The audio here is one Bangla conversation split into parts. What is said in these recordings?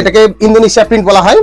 এটাকে ইন্দোনেশিয়া প্রিন্ট বলা হয়।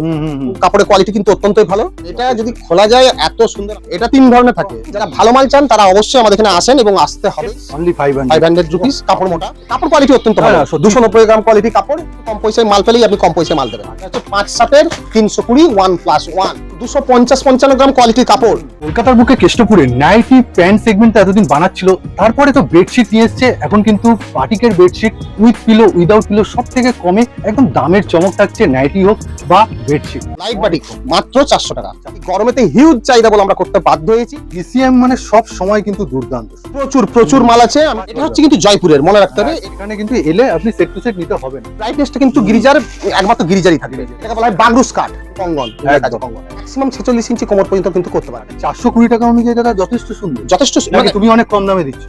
কাপড়ের কোয়ালিটি কিন্তু অত্যন্তই ভালো। এটা যদি খোলা যায় এত সুন্দর এটা তিন ধরনের থাকে। যারা ভালো মাল চান তারা অবশ্যই আমাদের এখানে আসেন এবং আসতে হবে। অনলি ফাইভ হান্ড্রেড রুপিস কাপড় মোটা। কাপড় কোয়ালিটি অত্যন্ত ভালো। দুশো নব্বই গ্রাম কোয়ালিটি কাপড়। কম পয়সায় মাল পেলেই আপনি কম পয়সায় মাল দেবেন। পাঁচ সাতের তিনশো কুড়ি ওয়ান প্লাস ওয়ান দুশো পঞ্চাশ পঞ্চান্ন গ্রাম কোয়ালিটির কাপড়। কলকাতার বুকে কেষ্টপুরে নাইটি প্যান্ট সেগমেন্ট এতদিন বানাচ্ছিল। তারপরে তো বেডশিট নিয়ে এসছে। এখন কিন্তু বাটিকের bedsheet with pillow without pillow সব থেকে কমে একদম দামের চমক থাকছে নাইটি হোক বা বেডশিট। লাইট বাটিক মাত্র চারশো টাকা। গরমেতে হিউজ চাহিদা বলে আমরা করতে বাধ্য হয়েছি। ডিসিএম মানে সব সময় কিন্তু দুর্দান্ত। প্রচুর প্রচুর মাল আছে। এটা হচ্ছে কিন্তু জয়পুরের মনে রাখতে হবে। এখানে কিন্তু এলে আপনি সেট টু সেট নিতে হবে না। ব্রাইটনেসটা কিন্তু গিরিজার একমাত্র গিরিজারই থাকবে। এটাকে বলা হয় বাংরুস কাঠ কঙ্গন ম্যাক্সিমাম ছেচল্লিশ ইঞ্চি কোমর পর্যন্ত কিন্তু করতে পারে চারশো কুড়ি টাকা অনুযায়ী দাদা যথেষ্ট সুন্দর। যথেষ্ট মানে তুমি অনেক কম দামে দিচ্ছ।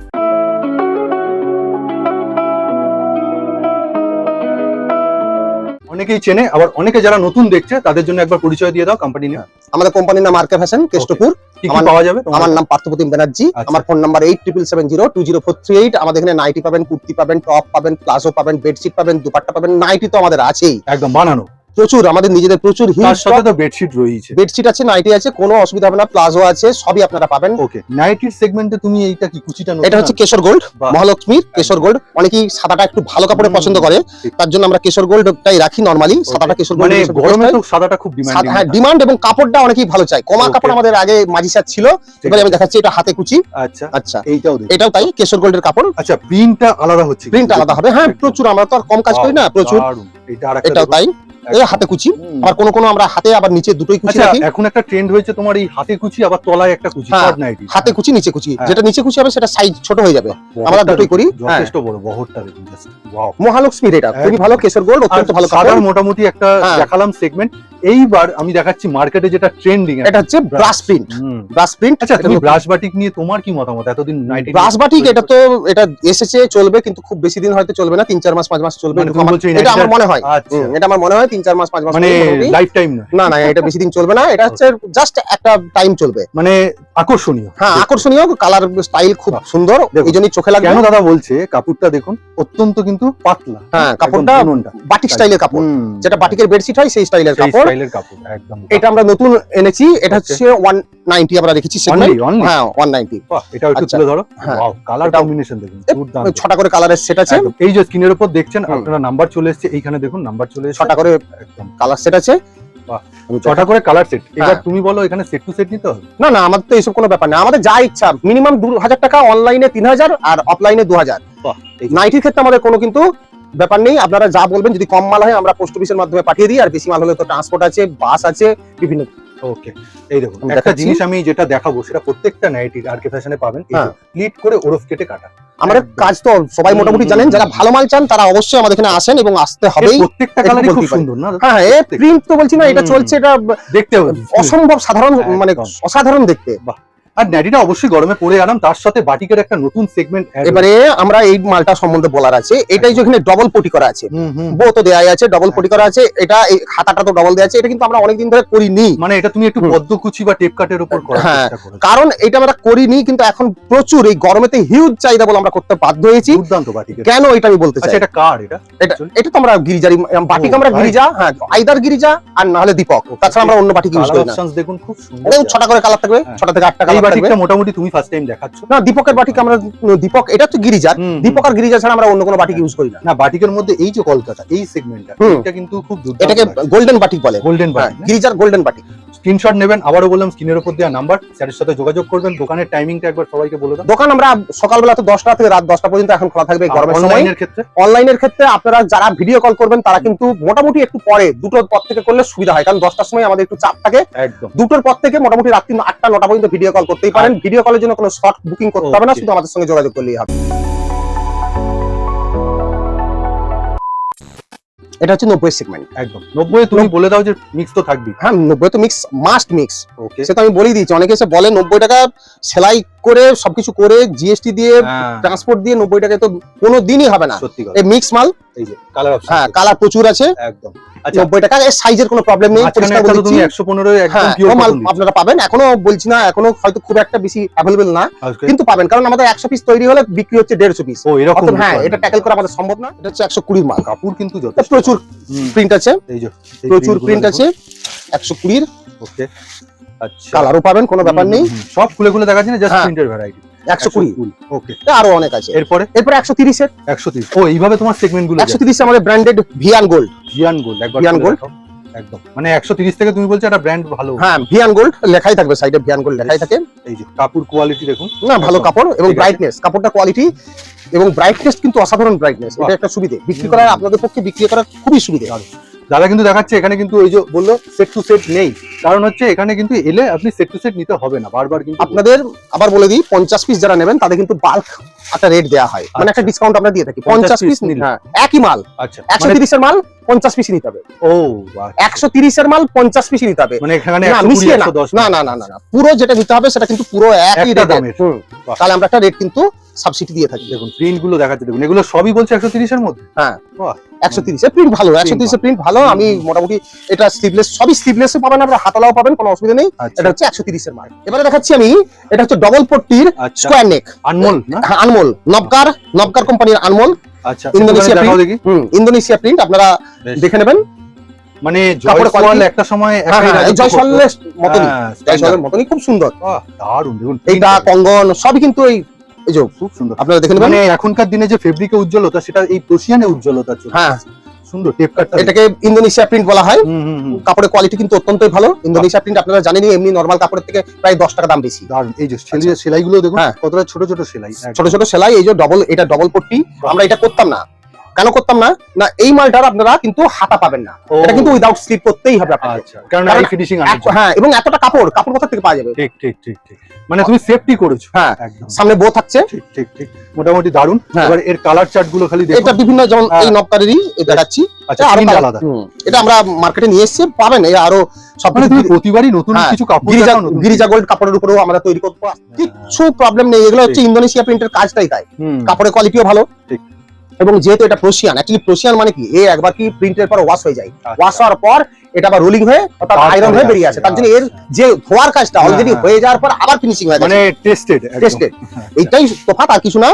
অনেকেই চেনে আবার অনেকে যারা নতুন দেখছে তাদের জন্য একবার পরিচয় দিয়ে দাও কোম্পানি নিয়ে আমাদের কোম্পানির নাম আরকে ফ্যাশন কেষ্টপুর। আমার- পাওয়া যাবে আমার নাম পার্থপ্রতিম ব্যানার্জি। আচ্ছা। আমার phone number eight triple seven zero two zero four three eight আমাদের এখানে নাইটি পাবেন কুর্তি পাবেন টপ পাবেন প্লাজো পাবেন বেডশিট পাবেন দুপাট্টা পাবেন নাইটি তো আমাদের আছেই। একদম বানানো। প্রচুর আমাদের নিজেদের প্রচুর তার হিউজ সাথে তো বেডশিট রয়েছে বেডশিট আছে নাইটি আছে কোনো অসুবিধা হবে না প্লাজো আছে সবই আপনারা পাবেন। ওকে নাইটির সেগমেন্টে তুমি এইটা কি কুচিটা এটা হচ্ছে কেশর গোল্ড মহালক্ষ্মীর কেশর গোল্ড। অনেকেই সাদাটা একটু ভালো কাপড়ে পছন্দ করে তার জন্য আমরা কেশর গোল্ডটাই রাখি নরমালি. সাদাটা কেশর মানে গোল্ড গরমে তো সাদাটা খুব ডিমান্ডিং হ্যাঁ ডিমান্ড এবং কাপড়টা অনেকেই ভালো চায়। কমা কাপড় আমাদের আগে মাঝি সাত ছিল এবারে আমি দেখাচ্ছি এটা হাতে কুচি। আচ্ছা আচ্ছা। এইটাও দেখি। এটাও তাই কেশর গোল্ডের কাপড়। আচ্ছা প্রিন্টটা আলাদা হচ্ছে প্রিন্ট আলাদা হবে। হ্যাঁ প্রচুর আমরা তো আর কম কাজ করি না প্রচুর। এটাও তাই। এই হাতে কুচি। আবার কোন কোনো আমরা হাতে আবার নিচে দুটোই কুচি আচ্ছা রাখি। এখন একটা ট্রেন্ড হয়েছে তোমার এই হাতে কুচি আবার তলায় একটা কুচি হ্যাঁ, শর্ট নাইটি হাতে কুচি নিচে কুচি। হ্যাঁ। যেটা নিচে কুচি হবে সেটা সাইজ ছোট হয়ে যাবে। আমরা দুটোই করি। হ্যাঁ। যথেষ্ট বড় বহরটা দেখুন মহালক্ষ্মীর এটা খুবই ভালো কেশর গোল্ড অত্যন্ত ভালো কাপড় মোটামুটি একটা। দেখালাম সেগমেন্ট এইবার আমি দেখাচ্ছি মার্কেটে যেটা ট্রেন্ডিং এটা হচ্ছে ব্রাশ প্রিন্ট ব্রাশ প্রিন্ট আচ্ছা তুমি ব্রাশ বাটিক নিয়ে তোমার কি মতামত? এতদিন নাইটি ব্রাশ বাটিক এটা তো এটা এসেছে চলবে কিন্তু খুব বেশি দিন হয়তো চলবে না তিন চার মাস পাঁচ মাস চলবে মানে এই এটা আমার মনে হয়। আচ্ছা। এটা আমার মনে হয় তিন চার মাস পাঁচ মাস মানে লাইফ টাইম না? না এটা বেশি দিন চলবে না এটা হচ্ছে জাস্ট একটা টাইম চলবে। মানে আকর্ষণীয়। হ্যাঁ আকর্ষণীয় কালার স্টাইল খুব সুন্দর এই জন্যই চোখে লাগবে। কেন দাদা বলছে কাপড়টা দেখুন অত্যন্ত কিন্তু পাতলা। হ্যাঁ, কাপড়টা বাটিক স্টাইলের কাপড়। যেটা বাটিকের বেডশিট হয় সেই স্টাইলের কাপড়। স্টাইলের কাপড়। একদম। এটা আমরা নতুন এনেছি এটা হচ্ছে ওয়ান নাইনটি আমরা রেখেছি হ্যাঁ ওয়ান নাইনটি বাহ, এটাও একটু আচ্ছা। তুলে ধরো। হ্যাঁ। ওয়াও কালার কম্বিনেশন দেখুন দুর্দান্ত। ছটা করে কালারের সেট আছে। এই যে স্ক্রিনের উপর দেখছেন আপনারা নাম্বার চলে এসেছে এইখানে দেখুন নাম্বার চলে এসেছে। ছটা করে একদম। কালার সেট আছে। ছটা করে কালার সেট এবার হ্যাঁ। তুমি বলো এখানে সেট টু সেট নিতে হবে? না না আমাদের তো এইসব কোনো ব্যাপার না। আমাদের যা ইচ্ছা মিনিমাম দু হাজার টাকা অনলাইনে তিন হাজার আর অফলাইনে দু হাজার। নাইটির ক্ষেত্রে আমাদের কোনো কিন্তু ব্যাপার নেই আপনারা যা বলবেন যদি কম মাল হয় আমরা পোস্ট অফিসের মাধ্যমে পাঠিয়ে দিই আর বেশি মাল হলে তো ট্রান্সপোর্ট আছে বাস আছে বিভিন্ন। ওকে এই দেখুন একটা জিনিস আমি যেটা দেখাবো সেটা প্রত্যেকটা নাইটির আর কে ফ্যাশনে পাবেন হ্যাঁ। প্লিট করে ওরফ কেটে কাটা। আমাদের কাজ তো সবাই মোটামুটি জানেন যারা ভালো মাল চান তারা অবশ্যই আমাদের এখানে আসেন এবং আসতে হবেই। প্রত্যেকটা কালারই খুব সুন্দর না? হ্যাঁ এ প্রিন্ট তো বলছি না এটা চলছে এটা দেখতে অসম্ভব সাধারণ মানে অসাধারণ দেখতে। আর নাইটিটা অবশ্যই গরমে পরে আরাম তার সাথে বাটিকের একটা নতুন সেগমেন্ট এবারে আমরা এই মালটা সম্বন্ধে বলার আছে। এটাই যেখানে ডবল পটি করা আছে। বো তো দেয়া আছে ডবল পটি করা আছে। এটা এই খাতাটা তো ডবল দেয়া আছে। এটা কিন্তু আমরা অনেকদিন ধরে করিনি। মানে এটা তুমি একটু হুম। পদ্মকুচি বা টেপ কাটের উপর করার হ্যাঁ, চেষ্টা কারণ এটা আমরা করিনি কিন্তু এখন প্রচুর এই গরমেতে হিউজ চাহিদা বলে আমরা করতে বাধ্য হয়েছি। দুর্দান্ত বাটিকের। কেন এটা আমি বলতে আচ্ছা চাই? এটা কার এটা? এটা তো আমরা গিরিজারি বাটিক আমরা গিরিজা হ্যাঁ আইদার গিরিজা আর না হলে দীপক। তাছাড়া আমরা অন্য বাটিক ইউজ করি না। অপশনস দেখুন খুব সুন্দর। ছটা করে কালার থাকবে হ্যাঁ। ছটা থেকে আটটা কালার বাটিকটা মোটামুটি তুমি ফার্স্ট টাইম দেখাচ্ছ। না দীপকের বাটিক আমরা দীপক এটা তো গিরিজার। হুম, দীপক আর গিরিজা ছাড়া আমরা অন্য কোনো বাটিক ইউজ করি না। না বাটিকের মধ্যে এই যে কলকাতা এই সেগমেন্টটা এটা কিন্তু খুব এটাকে গোল্ডেন বাটিক বলে। গোল্ডেন হ্যাঁ বাটিক গিরিজার গোল্ডেন বাটিক। স্ক্রিনশট নেবেন আবারও বললাম স্ক্রিনের উপর দেওয়া নাম্বার স্যারের সাথে যোগাযোগ করবেন দোকানের টাইমিংটা একবার সবাইকে বলে দাও। দোকান আমরা সকালবেলা তো দশটা থেকে রাত দশটা পর্যন্ত এখন খোলা থাকবে গরমের সময়। ক্ষেত্রে? অনলাইনের ক্ষেত্রে আপনারা যারা ভিডিও কল করবেন তারা কিন্তু মোটামুটি একটু পরে দুটোর পর থেকে করলে সুবিধা হয়। কারণ দশটার সময় আমাদের একটু চাপ থাকে। একদম। দুটোর পর থেকে মোটামুটি রাত্রি আটটা নটা পর্যন্ত ভিডিও কল করতেই পারেন। ভিডিও কলের জন্য কোনো শর্ট বুকিং করতে হবে না শুধু আমাদের সঙ্গে যোগাযোগ করলেই হবে। এটা হচ্ছে নব্বই সেগমেন্ট একদম। নব্বই তুমি বলে দাও যে মিক্স তো থাকবেই। হ্যাঁ নব্বই তো মিক্স মাস্ট মিক্স ওকে সে তো আমি বলেই দিয়েছি অনেকে এসে বলে নব্বই টাকা সেলাই করে সবকিছু করে জিএসটি দিয়ে ট্রান্সপোর্ট দিয়ে নব্বই টাকা তো কোনো দিনই হবে না। সত্যি এই মিক্স মাল এই যে কালার অপশন হ্যাঁ কালার প্রচুর আছে। একদম। নব্বই টাকা এর সাইজের কোনো প্রবলেম নেই। একশো পনেরো হ্যাঁ আপনারা পাবেন এখনও বলছি না এখনও হয়তো খুব একটা বেশি অ্যাভেলেবেল না কিন্তু পাবেন কারণ আমাদের একশো পিস তৈরি হলে বিক্রি হচ্ছে দেড়শো পিস ও এরকম হ্যাঁ ব্যাপার। এটা ট্যাকেল করা আমাদের সম্ভব না এটা হচ্ছে একশো কুড়ির মাল কাপড় কিন্তু প্রচুর প্রিন্ট আছে। প্রচুর প্রিন্ট আছে একশো কুড়ির। ওকে আচ্ছা। কালারও পাবেন কোনো ব্যাপার নেই। সব খুলে খুলে দেখাচ্ছি না জাস্ট। প্রিন্টের ভ্যারাইটি একশো কুড়ি। ওকে আরও অনেক আছে। এরপরে? এরপরে একশো তিরিশের একশো তিরিশ। ও এইভাবে তোমার সেগমেন্টগুলো একশো তিরিশ আমাদের ব্র্যান্ডেড ভিয়ান গোল্ড জিয়ান গোল্ড একবার জিয়ান গোল্ড। একদম। মানে একশো তিরিশ থেকে তুমি বলছো একটা ব্র্যান্ড ভালো। হ্যাঁ ভিয়ান গোল্ড লেখাই থাকবে সাইডে ভিয়ান গোল্ড লেখাই থাকে। এই যে কাপড় কোয়ালিটি দেখুন। না ভালো কাপড় এবং ব্রাইটনেস কাপড়টা কোয়ালিটি এবং ব্রাইটনেস কিন্তু অসাধারণ ব্রাইটনেস এটা একটা সুবিধে। বিক্রি। করার আপনাদের পক্ষে বিক্রি করা খুবই সুবিধে। দাদা কিন্তু দেখাচ্ছে এখানে কিন্তু ওই যে বলল সেট টু সেট নেই। কারণ হচ্ছে এখানে কিন্তু এলে আপনি সেট টু সেট নিতে হবে না বারবার কিন্তু আপনাদের আবার বলে দিই পঞ্চাশ পিস যারা নেবেন তাদের কিন্তু বাল্ক একটা রেট দেওয়া হয়। মানে একটা ডিসকাউন্ট আমরা দিয়ে থাকি পঞ্চাশ পিস। হ্যাঁ একই মাল। আচ্ছা। একশো মানে তিরিশের মাল পঞ্চাশ পিস নিতে হবে। ও আচ্ছা। একশো তিরিশের মাল পঞ্চাশ পিস নিতে হবে। মানে না মিশিয়ে না। না না না পুরো যেটা নিতে হবে সেটা কিন্তু পুরো একই। তাহলে আমরা একটা রেট কিন্তু সাবসিডি দিয়ে থাকি। দেখুন প্রিন্টগুলো দেখাচ্ছে দেখুন। এগুলো সবই বলছে একশো তিরিশের মধ্যে? একশো তিরিশের প্রিন্ট ভালো একশো তিরিশের প্রিন্ট ভালো। আমি মোটামুটি এটা স্লিভলেস সবই স্লিভলেস পাবেন আপনারা হাতালাও পাবেন কোনো অসুবিধা নেই। আচ্ছা। এটা হচ্ছে একশো তিরিশের মাল। এবারে দেখাচ্ছি আমি এটা হচ্ছে ডবল পট্টির আচ্ছা। Square neck Anmol Anmol. নবকার Navkar কোম্পানির আনমোল। আচ্ছা ইন্দোনেশিয়া একটুখানি দেখি। হুম ইন্দোনেশিয়া প্রিন্ট আপনারা। দেখে নেবেন। মানে জয়সওয়াল একটা সময় হ্যাঁ হ্যাঁ জয়সওয়ালের মতনই। হ্যাঁ, জয়সওয়ালের মতনই খুব সুন্দর। দারুণ দেখুন এইটা কঙ্গন সবই কিন্তু এই এই যে খুব সুন্দর। আপনারা দেখে নেবেন। মানে এখনকার দিনে যে ফেব্রিকে উজ্জ্বলতা সেটা এই প্রশিয়ানে উজ্জ্বলতা হ্যাঁ। সুন্দর টেপ এটাকে ইন্দোনেশিয়া প্রিন্ট বলা হয়। কাপড়ের কোয়ালিটি কিন্তু অত্যন্তই ভালো। ইন্দোনেশিয়া প্রিন্ট আপনারা জানেনই এমনি নর্মাল কাপড়ের থেকে প্রায় দশ টাকা দাম বেশি। এই যে সেলাইগুলো দেখুন হ্যাঁ। কতটা ছোট ছোট সেলাই। ছোট ছোট সেলাই এই যে ডবল এটা ডবল পট্টি। আমরা এটা করতাম না। কেন করতাম না? না এই মালটার আপনারা কিন্তু হাতা পাবেন না। এটা কিন্তু উইদাউট স্লিপ করতেই হবে আচ্ছা কারণ এই ফিনিশিং হ্যাঁ এবং এতটা কাপড় কাপড় কোথা থেকে পাওয়া যাবে? ঠিক ঠিক ঠিক ঠিক। মানে তুমি সেফটি করেছ। হ্যাঁ সামনে বো থাকছে। ঠিক ঠিক ঠিক। মোটামুটি দারুণ। হ্যাঁ। এবার এর কালার চার্টগুলো খালি দেখো এটা বিভিন্ন যেমন হ্যাঁ। এই নবকারেরই দেখাচ্ছি। আচ্ছা আরও আলাদা। এটা আমরা মার্কেটে নিয়ে এসেছি পাবেন। এই আরও সব মানে তুমি প্রতিবারই নতুন হ্যাঁ, কিছু কাপড় গিরিজা গিরিজা গোল্ড কাপড়ের উপরেও আমরা তৈরি করব কিছু প্রবলেম নেই। এগুলো হচ্ছে ইন্দোনেশিয়া প্রিন্টের কাজটাই তাই। কাপড়ের কোয়ালিটিও ভালো। ঠিক। এবং যেহেতু এটা প্রোশিয়ান অ্যাকচুয়ালি প্রোশিয়ান মানে কি? এ একবার কি প্রিন্টের পর ওয়াশ হয়ে যায়। আচ্ছা। ওয়াশ হওয়ার পর এটা আবার রোলিং হয়ে অর্থাৎ আয়রন হয়ে বেরিয়ে আসে। তার জন্য এর যে ধোয়ার কাজটা হ্যাঁ, অলরেডি হ্যাঁ। হয়ে যাওয়ার পর আবার ফিনিশিং হয়ে মানে টেস্টেড টেস্টেড এইটাই তফাৎ আর কিছু না।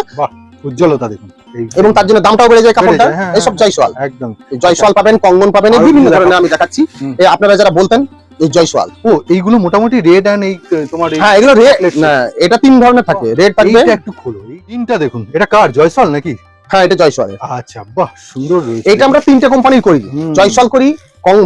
উজ্জ্বলতা দেখুন। এবং তার জন্য দামটাও বেড়ে যায় কাপড়টা হ্যাঁ, জয়সওয়াল একদম। জয়সওয়াল পাবেন কঙ্গন পাবেন এই বিভিন্ন ধরনের আমি দেখাচ্ছি। এই আপনারা যারা বলতেন এই জয়সওয়াল ও এইগুলো মোটামুটি রেড এন্ড এই তোমার এই- হ্যাঁ এগুলো রেড না এটা তিন ধরনের থাকে। রেড থাকবে। একটু খোলো। এই তিনটা দেখুন। এটা কার? জয়সল নাকি? হ্যাঁ এটা জয়সওয়াল আচ্ছা বাহ সুন্দর এটা আমরা তিনটে কোম্পানির করি। জয়সওয়াল করি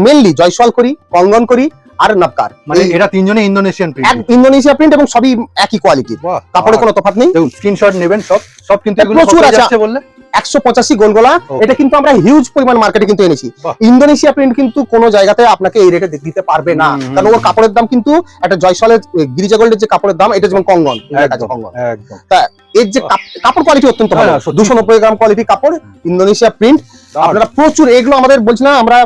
মেনলি জয়সওয়াল করি কঙ্গন করি আর নাপকার মানে এরা তিনজনে ইন্দোনেশিয়ান প্রিন্ট ইন্দোনেশিয়া প্রিন্ট এবং সবই একই কোয়ালিটির কাপড়ে কোনো তফাৎ নেই। দেখুন স্ক্রিনশট নেবেন সব। সব কিন্তু এগুলো প্রচুর আছে। বললে। একশো পঁচাশি গোলগোলা এটা কিন্তু আমরা হিউজ পরিমাণ মার্কেটে কিন্তু এনেছি। ইন্দোনেশিয়া প্রিন্ট কিন্তু কোনো জায়গাতে আপনাকে এই রেটে দিতে পারবে না। কারণ ওর কাপড়ের দাম কিন্তু একটা জয়সলের গিরিজা গোল্ডের যে কাপড়ের দাম এটা যেমন কঙ্গন একদম এর যে কাপড় কোয়ালিটি অত্যন্ত হ্যাঁ, ভালো। দুশো নব্বই গ্রাম কোয়ালিটি কাপড় ইন্দোনেশিয়া প্রিন্ট। আপনারা প্রচুর এগুলো আমাদের বলছি না আমরা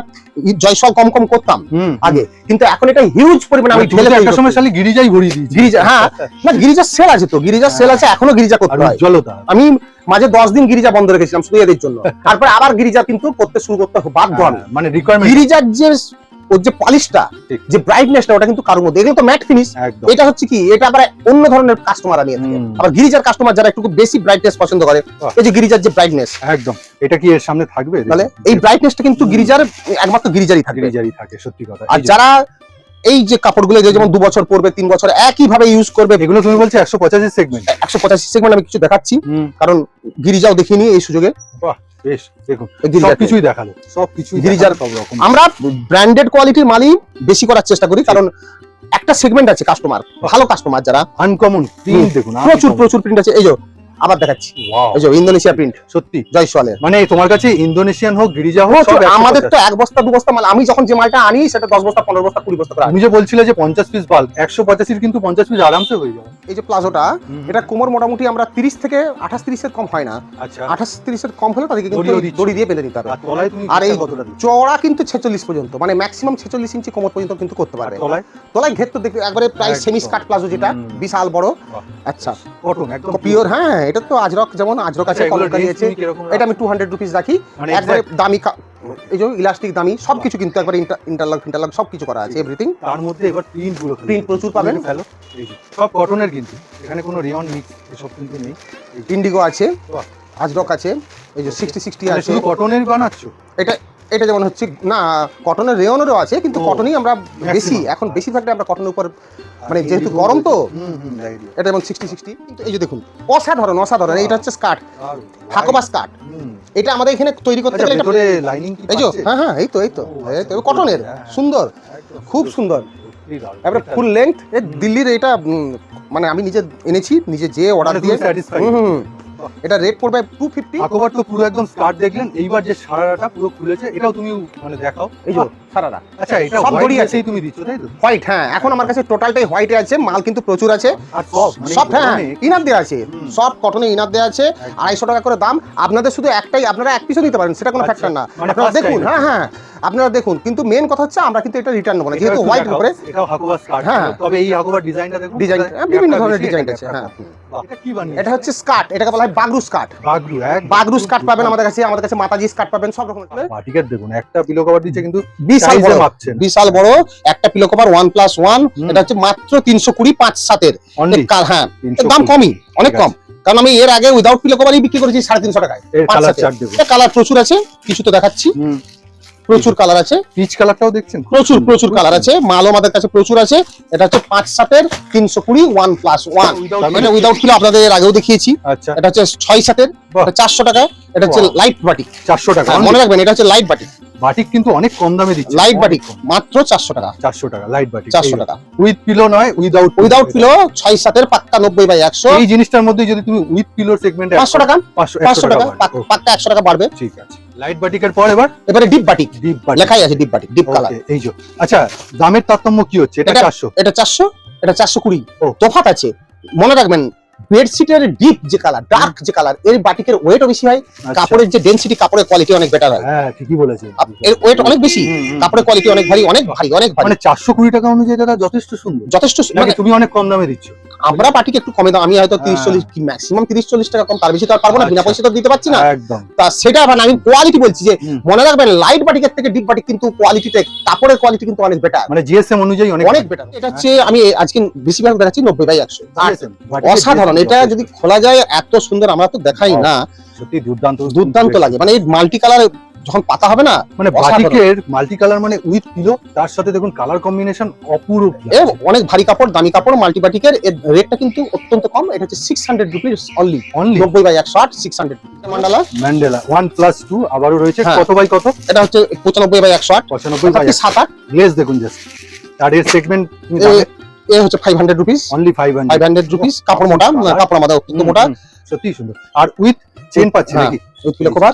জয়সল কম কম করতাম আগে। কিন্তু এখন এটা হিউজ পরিমাণে আমি আমি ঢেলে একটা সময়। খালি গিরিজাই ভরিয়ে দিই গিরিজা হ্যাঁ না গিরিজা সেল আছে তো গিরিজা সেল আছে এখনও গিরিজা করতে হয়। জলতা আমি মাঝে দশ দিন গিরিজা বন্ধ রেখেছিলাম শুধু এদের জন্য। তারপরে আবার গিরিজা কিন্তু করতে শুরু করতে বাধ্য আমি। হ্যাঁ, মানে রিকোয়ারমেন্ট গিরিজার যে ওর যে পলিশটা যে ব্রাইটনেসটা ওটা কিন্তু কারোর মধ্যে এগুলো তো ম্যাট ফিনিশ এটা হচ্ছে কি? এটা আবার অন্য ধরনের কাস্টমার নিয়ে থাকে। আবার গিরিজার কাস্টমার যারা একটু বেশি ব্রাইটনেস পছন্দ করে এই যে গিরিজার যে ব্রাইটনেস একদম। এটা কি এর সামনে থাকবে? তাহলে এই ব্রাইটনেসটা কিন্তু গিরিজার একমাত্র গিরিজারই থাকবে। গিরিজারই থাকে সত্যি কথা। আর যারা এই যে কাপড়গুলো যেমন দু বছর পরবে তিন বছর একই ভাবে ইউজ করবে। এগুলো তুমি বলছো একশো পঁচাশি সেগমেন্ট একশো পঁচাশি সেগমেন্ট আমি কিছু দেখাচ্ছি। কারণ গিরিজাও দেখিনি এই সুযোগে। বেশ দেখুন সবকিছুই দেখাল। সবকিছুই গিরিজার- সব রকম আমরা ব্র্যান্ডেড কোয়ালিটির মালই বেশি করার চেষ্টা করি কারণ একটা সেগমেন্ট আছে কাস্টমার ভালো কাস্টমার যারা আনকমন প্রিন্ট দেখুন প্রচুর প্রচুর প্রিন্ট আছে। এই যে আবার দেখাচ্ছি। এই যে ইন্দোনেশিয়া প্রিন্ট সত্যি জয়সওয়ালের মানে তোমার কাছে ইন্দোনেশিয়ান হোক গিরিজা হোক আমাদের তো এক বস্তা দু বস্তা মাল আমি যখন যে মালটা আনি সেটা দশ বস্তা পনেরো বস্তা কুড়ি বস্তা করে আনি। তুমি যে বলছিলে যে পঞ্চাশ পিস বাল্ব একশো পঁচাশির কিন্তু পঞ্চাশ পিস আরামসে হয়ে যাবে। এই যে প্লাজোটা এটা কোমর মোটামুটি আমরা তিরিশ থেকে আঠাশ তিরিশের কম হয় না। আচ্ছা। আঠাশ তিরিশের কম হলে তাদেরকে দড়ি দিয়ে বেঁধে নিতে হবে। আর এই? চড়া কিন্তু ছেচল্লিশ পর্যন্ত মানে ম্যাক্সিমাম ছেচল্লিশ ইঞ্চি কোমর পর্যন্ত কিন্তু করতে পারবে। তলায়? ঘের তো দেখবে একবারে প্রায়। সেমি স্কার্ট প্লাজো যেটা বিশাল বড়। আচ্ছা। কটন একদম পিওর হ্যাঁ এটা তো আজরক যেমন আজরক আছে আচ্ছা, এগুলোর আছে এটা আমি টু হান্ড্রেড রুপিস রাখি। মানে একবারে দামি এই যে ইলাস্টিক দামি সবকিছু কিন্তু একবার ইন্টারলক ফিন্টারলক সবকিছু করা আছে এভরিথিং তার মধ্যে এবার প্রিন্টগুলো Print প্রচুর পাবেন। যে, সব কটনের কিন্তু। এখানে কোনো রিয়ন মিক্স এসব কিন্তু নেই। ইন্ডিগো আছে। আজরক আছে এই যে সিক্সটি সিক্সটি আছে। কটনের বানাচ্ছো? এটা এটা যেমন হচ্ছে না কটনের রেয়নেরও আছে কিন্তু কটনই আমরা বেশি। এখন বেশিরভাগটা আমরা কটনের উপর মানে যেহেতু গরম তো। এটা যেমন সিক্সটি সিক্সটি কিন্তু এই যে দেখুন অসাধারণ অসাধারণ এটা হচ্ছে স্কার্ট। হাকোবা স্কার্ট এটা আমাদের এখানে তৈরি করতে আচ্ছা গেলে এই যে হ্যাঁ হ্যাঁ এই তো এই তো এই তো আচ্ছা, কটনের হ্যাঁ, হ্যাঁ। সুন্দর খুব সুন্দর এটা- ফুল লেন্থ দিল্লির এটা মানে আমি নিজে এনেছি নিজে যে অর্ডার মানে দিয়ে হুম, হুম। এটা রেট পড়বে টু ফিফটি আকোবার তো পুরো একদম স্কার্ট দেখলেন এইবার যে সারাটা পুরো খুলেছে এটাও তুমি মানে দেখাও। এই যে সারারা। আচ্ছা এটা সব আছে। তুমি দিচ্ছ তাই তো? হোয়াইট হ্যাঁ এখন আমার কাছে টোটালটাই হোয়াইটে আছে মাল কিন্তু প্রচুর আছে। আর সব মানে হ্যাঁ ইনার দেওয়া আছে। সব কটনে ইনার দেওয়া আছে আড়াইশো টাকা করে দাম। আপনাদের শুধু একটাই আপনারা এক পিসও নিতে পারেন সেটা কোনো আচ্ছা, ফ্যাক্টর না। মানে আপনারা দেখুন হ্যাঁ হ্যাঁ আপনারা দেখুন কিন্তু মেন কথা হচ্ছে আমরা কিন্তু এটা রিটার্ন নেব না যেহেতু হোয়াইট উপরে। স্কার্ট হ্যাঁ। তবে এই হাকুবার ডিজাইনটা দেখুন ডিজাইন বিভিন্ন ধরনের বেশি, ডিজাইন আছে হ্যাঁ। এটা হচ্ছে স্কার্ট এটাকে বলা হয় বাগরু স্কার্ট বাগরু বাগরু স্কার্ট পাবেন আমাদের কাছে আমাদের কাছে মাতাজি স্কার্ট পাবেন সব রকম বাটিকের দেখুন একটা পিলো কভার দিচ্ছে কিন্তু বিশাল বড় বিশাল বড় একটা pillow cover one plus one এটা হচ্ছে মাত্র তিনশো কুড়ি পাঁচ সাতের। হ্যাঁ। দাম কমই অনেক কম। কারণ আমি এর আগে উইদাউট পিলো কভারই বিক্রি করেছি সাড়ে তিনশো টাকায় কালার প্রচুর আছে কিছু তো দেখাচ্ছি। প্রচুর কালার আছে। পিচ কালারটাও দেখছেন? প্রচুর প্রচুর কালার আছে। মালও আমাদের কাছে প্রচুর আছে। এটা হচ্ছে পাঁচ সাতের তিনশো কুড়ি ওয়ান প্লাস ওয়ান মানে উইদাউট পিলো আপনাদের এর আগেও দেখিয়েছি। আচ্ছা। এটা হচ্ছে ছয় সাতের চারশো টাকা এটা হচ্ছে লাইট বাটি চারশো টাকা। মনে রাখবেন এটা হচ্ছে লাইট বাটিক বাটিক কিন্তু অনেক কম দামে দিচ্ছে। লাইট বাটিক মাত্র চারশো টাকা। চারশো টাকা লাইট বাটিক চারশো টাকা। উইথ পিলো নয় উইদাউট উইদাউট পিলো ছয় সাতের পাক্কা নব্বই বাই একশো। এই জিনিসটার মধ্যে যদি তুমি উইথ পিলো সেগমেন্টে পাঁচশো টাকা? পাঁচশো টাকা পাক- পাক্কা একশো টাকা বাড়বে। ঠিক আছে। লাইট বাটিকের পর এবার? এবারে ডিপ বাটিক ডিপ বাটিক লেখাই আছে ডিপ বাটিক ডিপ কালার এই যে। আচ্ছা দামের তারতম্য কি হচ্ছে? এটা চারশো। এটা চারশো এটা চারশো কুড়ি। ও। তোফাত আছে। মনে রাখবেন বেডশিটের ডিপ যে কালার ডার্ক যে কালারের বাটিকের ওয়েটও বেশি হয় কাপড়ের যে ডেন্সিটি কাপড়ের কোয়ালিটি অনেক বেটার হয়। হ্যাঁ ঠিকই বলেছেন। এর ওয়েট অনেক বেশি। কাপড়ের কোয়ালিটি অনেক ভারী অনেক ভারী অনেক ভারী। মানে চারশো কুড়ি টাকা অনুযায়ী দাদা যথেষ্ট সুন্দর। যথেষ্ট মানে তুমি অনেক কম দামে দিচ্ছ। আমরা পাটিকে একটু কমে দাম আমি হয়তো তিরিশ হ্যাঁ। চল্লিশ ম্যাক্সিমাম তিরিশ চল্লিশ টাকা কম তার বেশি তো আর পারব না বিনা আচ্ছা। পয়সা তো দিতে পারছি না। একদম। তা সেটা মানে আমি কোয়ালিটি বলছি যে মনে রাখবেন লাইট বাটিকের থেকে ডিপ বাটিক কিন্তু কোয়ালিটিটা কাপড়ের কোয়ালিটি কিন্তু অনেক বেটার মানে জিএসএম অনুযায়ী অনেক অনেক বেটার এটা হচ্ছে আমি আজকে বেশিরভাগ দেখাচ্ছি নব্বই বাই একশো। আর GSM, বাটিকের অসাধারণ এটা যদি খোলা যায় এত সুন্দর আমরা তো দেখাই না। সত্যি দুর্দান্ত দুর্দান্ত লাগে। মানে এই মাল্টি কালার যখন পাতা হবে না মানে বাটিকের মাল্টি কালার মানে উইথ পিলো তার সাথে দেখুন কালার কম্বিনেশন অপূর্ব এ অনেক ভারী কাপড় দামি কাপড় মাল্টি বাটিকের এর রেটটা কিন্তু অত্যন্ত কম। এটা হচ্ছে six hundred rupees only only নব্বই বাই একশো আট six hundred mandala? Mandala one plus two আবারও রয়েছে। হ্যাঁ। কত বাই কত? এটা হচ্ছে পঁচানব্বই বাই একশো আট। পঁচানব্বই বাই সাত আট? গ্লেজ দেখুন জাস্ট আর এর সেগমেন্ট এ- হচ্ছে five hundred rupees only five five hundred rupees কাপড় মোটা কাপড় আমাদের অত্যন্ত মোটা। সত্যি সুন্দর। আর উইথ চেন পাচ্ছি হ্যাঁ। নাকি? পিলো কভার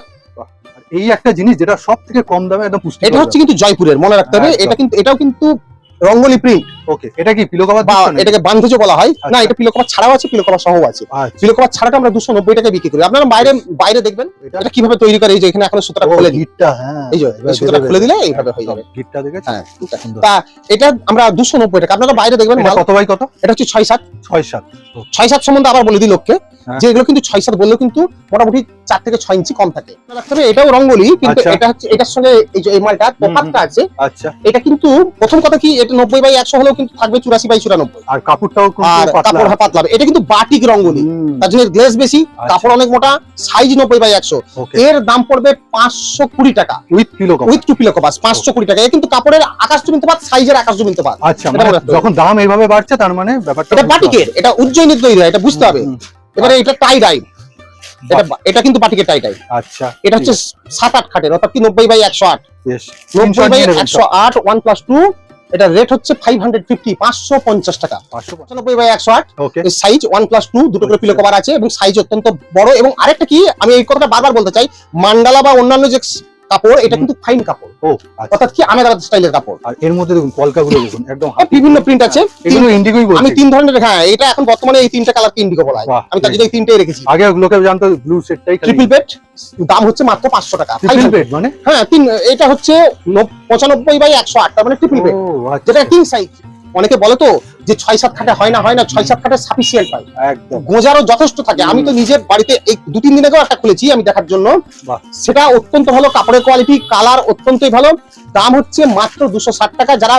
এই একটা জিনিস যেটা সব থেকে কম দামে একদম পুষ্টি এটা হচ্ছে কিন্তু জয়পুরের মনে রাখতে হবে। এটা কিন্তু এটাও কিন্তু রঙ্গলি প্রিন্ট ওকে এটা কি পিলো কভার এটাকে বান্ধজ বলা হয় না আচ্ছা। এটা পিলো কভার ছাড়াও আছে পিলো কভার সহ আছে। আচ্ছা। পিলো কভার ছাড়াটা আমরা দুশো নব্বই টাকায় বিক্রি করি। আপনারা বাইরে বাইরে দেখবেন এটা? কীভাবে তৈরি করে এই যে এখানে এখন সুতোটা খুলে গিটটা হ্যাঁ এই যে সুতোটা খুলে দিলে এইভাবে হয়ে যাবে। গিটটা দেখেছেন হ্যাঁ সুন্দর। তা এটা আমরা দুশো নব্বই টাকা আপনারা বাইরে দেখবেন কত বাই কত? এটা হচ্ছে ছয় সাত। ছয় সাত। ছয় সাত সম্বন্ধে আবার বলে দিই লোককে হ্যাঁ। যে এগুলো কিন্তু ছয় সাত বললেও কিন্তু মোটামুটি চার থেকে ছয় ইঞ্চি কম থাকে। হবে এটাও রঙ্গলি কিন্তু আচ্ছা। এটা হচ্ছে এটার সঙ্গে এই যে এই মালটা তফাৎটা আছে। আচ্ছা। এটা কিন্তু প্রথম কথা কি এটা নব্বই বাই একশো হলেও কিন্তু থাকবে চুরাশি বাই চুরানব্বই। আর কাপড়টাও আর কাপড় হ্যাঁ পাতলা এটা কিন্তু বাটিক রঙ্গলি। তার জন্য গ্লেজ বেশি আচ্ছা। কাপড় অনেক মোটা সাইজ নব্বই বাই একশো। এর দাম পড়বে পাঁচশো কুড়ি টাকা। With pillow with two pillow cover পাঁচশো কুড়ি টাকা। এ কিন্তু কাপড়ের আকাশ জমিতে পাত সাইজের আকাশ জমিতে পাত আচ্ছা মানে। যখন দাম এইভাবে বাড়ছে তার মানে ব্যাপারটা এটা বাটিকের এটা উজ্জয়িনীর তৈরি হয় এটা। বুঝতে হবে। এবারে এটা টাই ডাই এটা এটা কিন্তু বাটিকের টাই ডাই আচ্ছা এটা হচ্ছে সাত আট খাটের অর্থাৎ কি নব্বই বাই একশো আট? নব্বই বাই একশো আট ওয়ান প্লাস টু এটা রেট হচ্ছে ফাইভ হান্ড্রেড ফিফটি পাঁচশো পঞ্চাশ টাকা। পাঁচশো পঁচানব্বই বাই একশো আট। Okay size one plus two দুটো করে পিলো কভার আছে এবং সাইজ অত্যন্ত বড় এবং আরেকটা কি আমি এই কথাটা বারবার বলতে চাই মান্ডালা বা অন্যান্য যে কাপড় এটা কিন্তু ফাইন কাপড়। ও আচ্ছা। অর্থাৎ কি আমেদাবাদ স্টাইলের কাপড়? আর এর মধ্যে দেখুন কলকাগুলো দেখুন একদম এর বিভিন্ন প্রিন্ট আছে। এগুলো ইন্ডিগোই আমি তিন ধরনের হ্যাঁ এটা এখন বর্তমানে এই তিনটা কালার ইন্ডিগো বলা হয়। আমি তার জন্য এই তিনটেই রেখেছি। আগে লোকে জানতো ব্লু সেটটাই ট্রিপল বেড দাম হচ্ছে মাত্র পাঁচশো টাকা। ট্রিপল বেড মানে? হ্যাঁ তিন এটা হচ্ছে নব- পঁচানব্বই বাই একশো আট তার মানে ট্রিপল বেড যেটা আচ্ছা। কিং সাইজ অনেকে বলে তো যে ছয় সাত খাটে হয় না হয় না ছয় সাত খাটে সাফিসিয়েন্ট পাই একদম। গোজারও যথেষ্ট থাকে। আমি তো নিজের বাড়িতে এই দু তিন দিন আগেও একটা খুলেছি আমি দেখার জন্য। সেটা অত্যন্ত ভালো কাপড়ের কোয়ালিটি কালার অত্যন্তই ভালো। দাম হচ্ছে মাত্র দুশো ষাট টাকা। যারা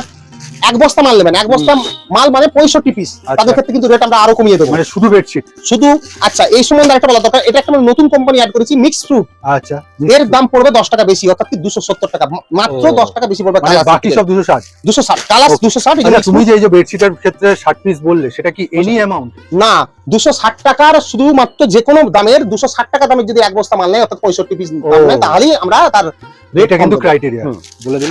এক বস্তা মাল নেবেন এক বস্তা মাল মানে পঁয়ষট্টি পিস আচ্ছা। তাদের ক্ষেত্রে কিন্তু রেট আমরা আরও কমিয়ে দেবো। মানে শুধু বেডশিট শুধু আচ্ছা এই সম্বন্ধে একটা বলা দরকার এটা একটা নতুন কোম্পানি অ্যাড করেছি মিক্স ফ্রুট আচ্ছা এর দাম পড়বে দশ টাকা বেশি অর্থাৎ কি দুশো সত্তর টাকা। মাত্র দশ টাকা বেশি পড়বে মানে বাকি সব দুশো ষাট? দুশো ষাট কালার দুশো ষাট আচ্ছা তুমি যে এই যে বেডশিটের ক্ষেত্রে ষাট পিস বললে সেটা কি এনি অ্যামাউন্ট না দুশো ষাট টাকার শুধুমাত্র যে কোনো দামের দুশো ষাট টাকা দামের যদি এক বস্তা মাল নেয় অর্থাৎ পঁয়ষট্টি পিস তাহলেই আমরা তার রেট কিন্তু ক্রাইটেরিয়া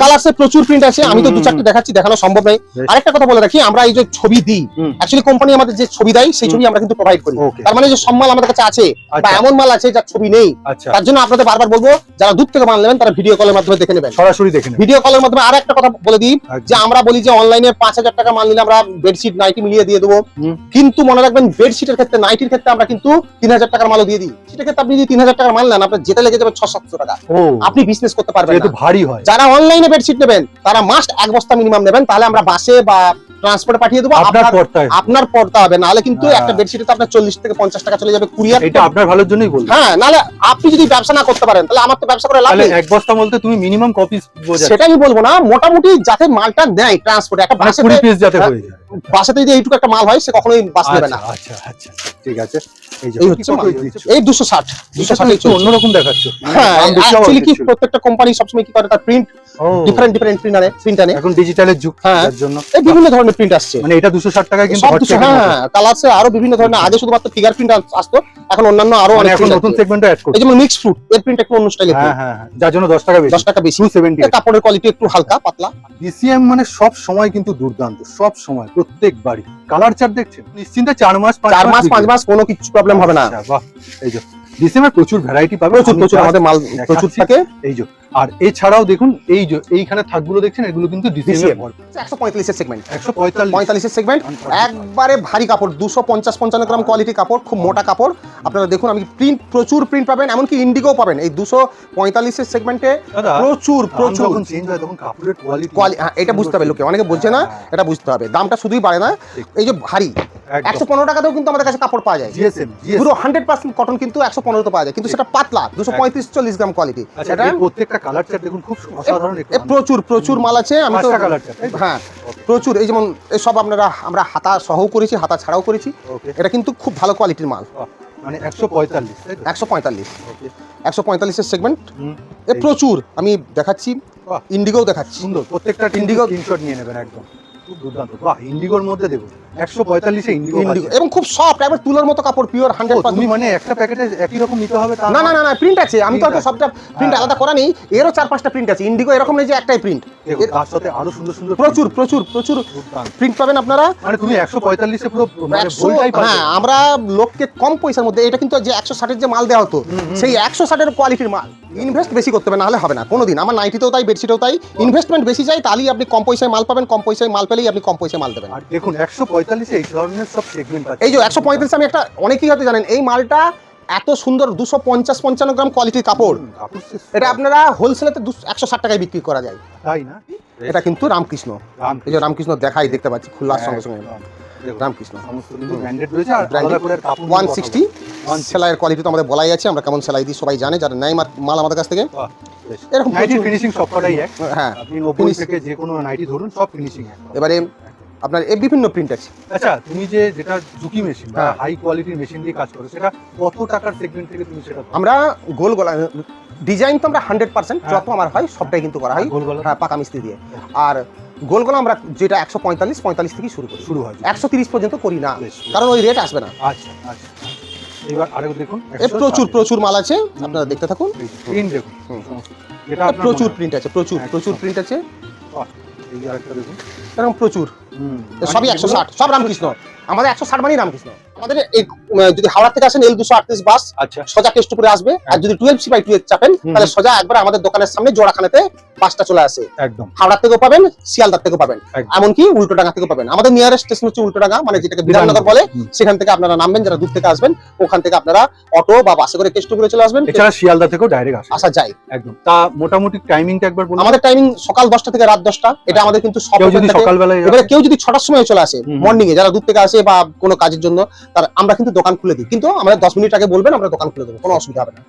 কালার্সে প্রচুর প্রিন্ট আছে আমি তো দু চারটে দেখাচ্ছি দেখানো সম্ভব বেশ। আরেকটা কথা বলে রাখি আমরা এই যে ছবি দিই অ্যাকচুয়ালি কোম্পানি আমাদের যে ছবি দেয় সেই ছবি আমরা কিন্তু প্রোভাইড করি। তার মানে যে সব মাল আমাদের কাছে আছে বা আচ্ছা। এমন মাল আছে যার ছবি নেই আচ্ছা। তার জন্য আপনাদের বারবার বলব যারা দূর থেকে মাল নেবেন তারা ভিডিও কলের মাধ্যমে দেখে নেবেন। সরাসরি দেখে ভিডিও কলের মাধ্যমে আর একটা কথা বলে দিই যে আমরা বলি যে অনলাইনে পাঁচ হাজার টাকা মাল নিলে আমরা বেডশিট নাইটি মিলিয়ে দিয়ে দেবো। কিন্তু মনে রাখবেন বেডশিটের ক্ষেত্রে নাইটির ক্ষেত্রে আমরা কিন্তু তিন হাজার টাকার মালও দিয়ে দিই। সেটা ক্ষেত্রে আপনি যদি তিন হাজার টাকার মাল নেন আপনার যেতে লেগে যাবে ছ সাতশো টাকা। আপনি বিজনেস করতে পারবেন ভারী হয়। যারা অনলাইনে বেডশিট নেবেন তারা মাস্ট এক বস্তা মিনিমাম নেবেন তাহলে আমরা বাসে বা ট্রান্সপোর্টে পাঠিয়ে দেবো আপনার পড়তে আপনার পড়তে হবে। নাহলে কিন্তু হ্যাঁ। একটা বেডশিটে তো আপনার চল্লিশ থেকে পঞ্চাশ টাকা চলে যাবে। কুরিয়ার এটা আপনার ভালোর জন্যই বলব হ্যাঁ নাহলে আপনি যদি ব্যবসা না করতে পারেন তাহলে আমার তো ব্যবসা করে লাভ নেই। এক বস্তা বলতে তুমি মিনিমাম কপিস সেটাই সেটা আমি বলব না মোটামুটি যাতে মালটা নেয় ট্রান্সপোর্টে একটা মানে বাসে পিস যাতে হয়ে যায়। বাসাতে যদি এইটুকু একটা মাল হয় সে কখনোই বাস নেবে না। আচ্ছা আচ্ছা আচ্ছা ঠিক আছে। এই যে এই কি হচ্ছে কত মাল। দিচ্ছ? এই দুশো ষাট। দুশো ষাট একটু অন্যরকম দেখাচ্ছ। মানে হ্যাঁ দাম বেশি হওয়া অ্যাকচুয়ালি কি প্রত্যেকটা কোম্পানি সবসময় কি করে? তার প্রিন্ট ডিফারেন্ট ডিফারেন্ট প্রিন্ট আনে প্রিন্ট আনে এখন ডিজিটালের যুগ হ্যাঁ। তার জন্য। বিভিন্ন ধরনের প্রিন্ট আসছে। মানে এটা দুশো ষাট টাকায় কিন্তু সব hot কিছু check এর মতো। হ্যাঁ কালারসে আরও বিভিন্ন ধরনের। আগে শুধুমাত্র ফিগার প্রিন্ট আসতো এখন অন্যান্য আরও মানে অনেক এখন নতুন আসছে। সেগমেন্টও অ্যাড করছে। যেমন মিক্স ফ্রুট এর প্রিন্ট একটু অন্য স্টাইলে হ্যাঁ হ্যাঁ হ্যাঁ যার জন্য দশ টাকা বেশি। দশ টাকা বেশি। কাপড়ের কোয়ালিটি একটু হালকা পাতলা। ডিসিএম মানে সব সময় কিন্তু দুর্দান্ত সব সময়। প্রত্যেক বাড়ি। কালার চার্ট দেখছেন? নিশ্চিন্তে চার মাস চার মাস পাঁচ মাস কোনো কিছু প্রবলেম হবে না। আচ্ছা, বাহ এই যে ডিসেম্বর প্রচুর ভ্যারাইটি পাবে প্রচুর প্রচুর আমাদের মাল প্রচুর থাকে। এই যে আর এছাড়াও দেখুন এই যে এইখানে থাকগুলো দেখছেন এগুলো কিন্তু ডিসিএম একশো পঁয়তাল্লিশের সেগমেন্ট একশো পঁয়তাল্লিশের সেগমেন্ট একবারে ভারী কাপড় দুশো পঞ্চাশ পঞ্চান্ন গ্রাম কোয়ালিটি কাপড় খুব মোটা কাপড়। আপনারা দেখুন আমি প্রিন্ট প্রচুর প্রিন্ট পাবেন এমনকি ইন্ডিগো পাবেন। এই দুশো পঁয়তাল্লিশের সেগমেন্টে প্রচুর প্রচুর। হয় কোয়ালিটি হ্যাঁ এটা বুঝতে হবে লোকে অনেকে বুঝছে না এটা বুঝতে হবে। দামটা শুধুই বাড়ে না এই যে ভারী একশো পনেরো টাকাতেও কিন্তু আমাদের কাছে কাপড় পাওয়া যায়। পুরো হান্ড্রেড পার্সেন্ট কটন কিন্তু একশো পনেরোতে পাওয়া যায় কিন্তু সেটা পাতলা দুশো পঁয়ত্রিশ চল্লিশ গ্রাম কোয়ালিটি আচ্ছা এর প্রত্যেকটা কালার চার্ট দেখুন খুব অসাধারণ প্রচুর প্রচুর মাল আছে আমি তো কালার চার্ট হ্যাঁ প্রচুর। এই যেমন এসব আপনারা আমরা হাতা সহও করেছি হাতা ছাড়াও করেছি। এটা কিন্তু খুব ভালো কোয়ালিটির মাল। মানে একশো পঁয়তাল্লিশ একশো পঁয়তাল্লিশ। একশো পঁয়তাল্লিশের সেগমেন্ট এ প্রচুর আমি দেখাচ্ছি। ইন্ডিগোও দেখাচ্ছি। সুন্দর প্রত্যেকটা Indigo- ইন্ডিগো স্ক্রিনশট নিয়ে নেবেন একদম। খুব দুর্দান্ত। বাহ ইন্ডিগোর মধ্যে দেখুন। একশো পঁয়তাল্লিশে ইন্ডিগো এবং খুব সফট একবার তুলোর মতো কাপড় পিওর হান্ড্রেড তুমি মানে একটা প্যাকেটে একই রকম নিতে হবে না না না না প্রিন্ট আছে। আমি তো সবটা প্রিন্ট হ্যাঁ। আলাদা করা নেই। এরও চার পাঁচটা প্রিন্ট আছে। ইন্ডিগো এরকম নেই যে একটাই প্রিন্ট তার সাথে আরও সুন্দর সুন্দর প্রচুর প্রচুর প্রচুর প্রিন্ট পাবেন আপনারা। মানে তুমি একশো পঁয়তাল্লিশে পুরো মানে হ্যাঁ আমরা লোককে কম পয়সার মধ্যে এটা কিন্তু যে একশো ষাটের যে মাল দেওয়া হতো সেই একশো ষাটের কোয়ালিটির মাল। ইনভেস্ট বেশি করতে হবে না হলে হবে না। কোনোদিন। আমার নাইটিতেও তাই বেডশিটেও তাই। ইনভেস্টমেন্ট বেশি চাই তাহলেই আপনি কম পয়সায় মাল পাবেন কম পয়সায় মাল পেলেই আপনি কম পয়সায় মাল দেবেন। আর দেখুন একশো পঁয়তাল্লিশে এই ধরনের সব সেগমেন্ট আছে। এই যে একশো পঁয়ত্রিশ আমি একটা অনেকেই হয়তো জানেন এই মালটা এত সুন্দর দুশো পঞ্চাশ পঞ্চান্ন গ্রাম কোয়ালিটির কাপড়। এটা আপনারা হোলসেলেতে একশো ষাট টাকায় বিক্রি করা যায়। তাই না? এটা কিন্তু রামকৃষ্ণ। এই যে রামকৃষ্ণ দেখাই দেখতে পাচ্ছি খোলার সঙ্গে সঙ্গে। রামকৃষ্ণ। কাপড় ওয়ান সিক্সটি সেলাইয়ের কোয়ালিটি তো আমাদের বলাই আছে আমরা কেমন সেলাই দিই সবাই জানে যারা নেয় মাল- মাল আমাদের কাছ থেকে। এরকম ফিনিশিং সবকটাই এক। হ্যাঁ আপনি নব্বই থেকে যে কোনো নাইটি ধরুন সব ফিনিশিং এবারে আপনার এই বিভিন্ন প্রিন্ট আছে। আচ্ছা তুমি যে যেটা ঝুঁকি মেশিন বা হ্যাঁ। হাই কোয়ালিটির মেশিন দিয়ে কাজ করো সেটা কত টাকার সেগমেন্ট থেকে তুমি সেটা আমরা গোল গলা ডিজাইন তো আমরা হান্ড্রেড পার্সেন্ট হ্যাঁ। যত আমার হয় সবটাই কিন্তু করা হয়? হ্যাঁ পাকা মিস্ত্রি দিয়ে। আর গোল গলা আমরা যেটা একশো পঁয়তাল্লিশ পঁয়তাল্লিশ থেকে শুরু করি। শুরু হয়। একশো তিরিশ পর্যন্ত করি না। কারণ ওই রেট আসবে না। আচ্ছা আচ্ছা। এবার দেখুন প্রচুর প্রচুর মাল আছে আপনারা দেখতে থাকুন। প্রিন্ট দেখুন। প্রচুর প্রিন্ট আছে প্রচুর প্রচুর প্রিন্ট আছে। এই যে আরেকটা দেখুন। এরকম প্রচুর। সবই একশো ষাট সব রামকৃষ্ণ। আমাদের একশো ষাট মানেই রামকৃষ্ণ। আমাদের এই যদি হাওড়া থেকে আসেন এল দুশো আটত্রিশ বাস আচ্ছা। সোজা কেষ্টপুরে আসবে। আর যদি টুয়েলভ সি বাই টুয়েলভ চাপেন তাহলে সোজা একবার আমাদের দোকানের সামনে জোড়াখানাতে বাসটা চলে আসে। একদম। হাওড়ার থেকেও পাবেন শিয়ালদার থেকেও পাবেন। এমনকি উল্টোডাঙ্গা থেকেও পাবেন। আমাদের নিয়ারেস্ট স্টেশন হচ্ছে উল্টোডাঙ্গা মানে যেটাকে বিধাননগর। বলে সেখান থেকে আপনারা নামবেন যারা দূর থেকে আসবেন ওখান থেকে আপনারা অটো বা বাসে করে কেষ্টপুরে চলে আসবেন। এছাড়া শিয়ালদা থেকেও ডাইরেক্ট আসা। যায়। একদম। তা মোটামুটি টাইমিংটা একবার বলুন। আমাদের টাইমিং সকাল দশটা থেকে রাত দশটা। এটা আমাদের কিন্তু থাকে। সকালবেলায় এবারে কেউ যদি ছটার সময় চলে আসে মর্নিং এ যারা দূর থেকে আসে বা কোনো কাজের জন্য তার আমরা কিন্তু দোকান খুলে দিই। কিন্তু আমরা দশ মিনিট আগে বলবেন, আমরা দোকান খুলে দেবো, কোনো অসুবিধা হবে না।